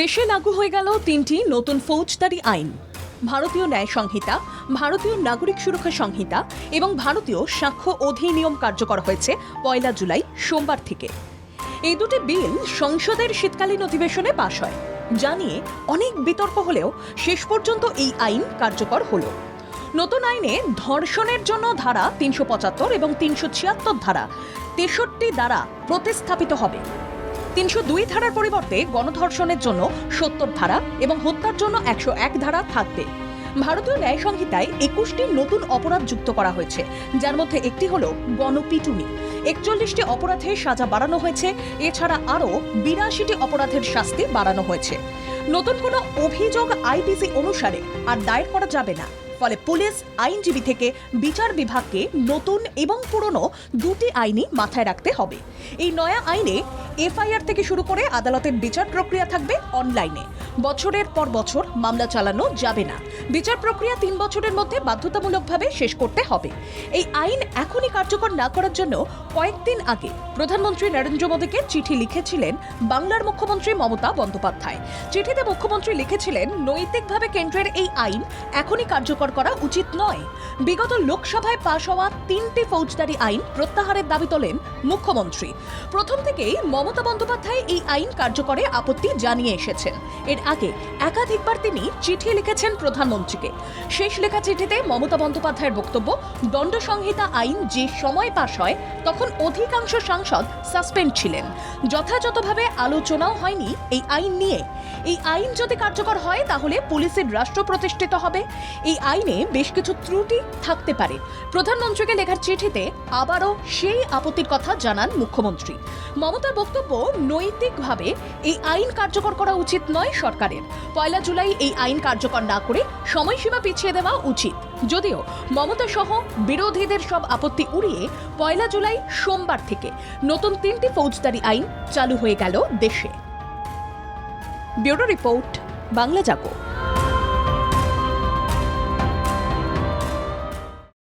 দেশে লাগু হয়ে গেল তিনটি নতুন ফৌজদারি আইন। ভারতীয় ন্যায় সংহিতা, ভারতীয় নাগরিক সুরক্ষা সংহিতা এবং ভারতীয় সাক্ষ্য অধিনিয়ম কার্যকর হয়েছে পয়লা জুলাই সোমবার থেকে। এই দুটি বিল সংসদের শীতকালীন অধিবেশনে পাশ হয়, যা নিয়ে অনেক বিতর্ক হলেও শেষ পর্যন্ত এই আইন কার্যকর হলো। নতুন আইনে ধর্ষণের জন্য ধারা তিনশো পঁচাত্তর এবং তিনশো ছিয়াত্তর ধারা তেষট্টি দ্বারা প্রতিস্থাপিত হবে। তিনশো দুই ধারার পরিবর্তে গণধর্ষণের জন্য সত্তর ধারা এবং হত্যার জন্য একশো এক ধারা থাকবে। ভারতীয় ন্যায় সংহিতায় একুশটি নতুন অপরাধ যুক্ত করা হয়েছে, যার মধ্যে একটি হল গণপিটুনি। একচল্লিশটি অপরাধে সাজা বাড়ানো হয়েছে, এছাড়া আরও বিরাশিটি অপরাধের শাস্তি বাড়ানো হয়েছে। নতুন কোনো অভিযোগ আইপিসি অনুসারে আর দায়ের করা যাবে না, ফলে পুলিশ আইনজীবী থেকে বিচার বিভাগকে নতুন এবং পুরনো দুটি আইনই মাথায় রাখতে হবে। এই নয়া আইনে এফআইআর থেকে শুরু করে আদালতের বিচার প্রক্রিয়া থাকবে অনলাইনে। বছরের পর বছর মামলা চালানো যাবে না। বিচার প্রক্রিয়া তিন বছরের মধ্যে বাধ্যতামূলকভাবে শেষ করতে হবে। এই আইন এখনই কার্যকর না করার জন্য কয়েকদিন আগে প্রধানমন্ত্রী নরেন্দ্র মোদীকে চিঠি লিখেছিলেন বাংলার মুখ্যমন্ত্রী মমতা বন্দ্যোপাধ্যায়। চিঠিতে মুখ্যমন্ত্রী লিখেছিলেন, নৈতিকভাবে কেন্দ্রের এই আইন এখনই কার্যকর করা উচিত নয়। বিগত লোকসভায় পাশ হওয়া তিনটি ফৌজদারি আইন প্রত্যাহারের দাবি তোলেন মুখ্যমন্ত্রী। প্রথম থেকেই মমতা বন্দ্যোপাধ্যায় এই আইন কার্যকরে আপত্তি জানিয়ে এসেছেন। এর আগে একাধিকবার তিনি চিঠি লিখেছেন প্রধানমন্ত্রীকে। শেষ লেখা চিঠিতে মমতা বন্দ্যোপাধ্যায়ের বক্তব্য দণ্ড সংহিতা আইন যে সময় পাশ হয়, তখন অধিকাংশ সাংসদ সাসপেন্ড ছিলেন। যথাযথভাবে আলোচনাও হয়নি এই আইন নিয়ে। এই আইন যদি কার্যকর হয়, তাহলে পুলিশের রাষ্ট্র প্রতিষ্ঠিত হবে। এই আইনে বেশ কিছু ত্রুটি থাকতে পারে। প্রধানমন্ত্রীকে লেখার চিঠিতে আবারও সেই আপত্তির কথা জানান মুখ্যমন্ত্রী। মমতার বক্তব্য নৈতিকভাবে এই আইন কার্যকর করা উচিত নয় সরকারের। পয়লা জুলাই এই আইন কার্যকর না করে সময়সীমা পিছিয়ে দেওয়া উচিত। যদিও মমতা সহ বিরোধীদের সব আপত্তি উড়িয়ে পয়লা জুলাই সোমবার থেকে নতুন তিনটি ফৌজদারি আইন চালু হয়ে গেল দেশে। Bureau report, Bangla Jago.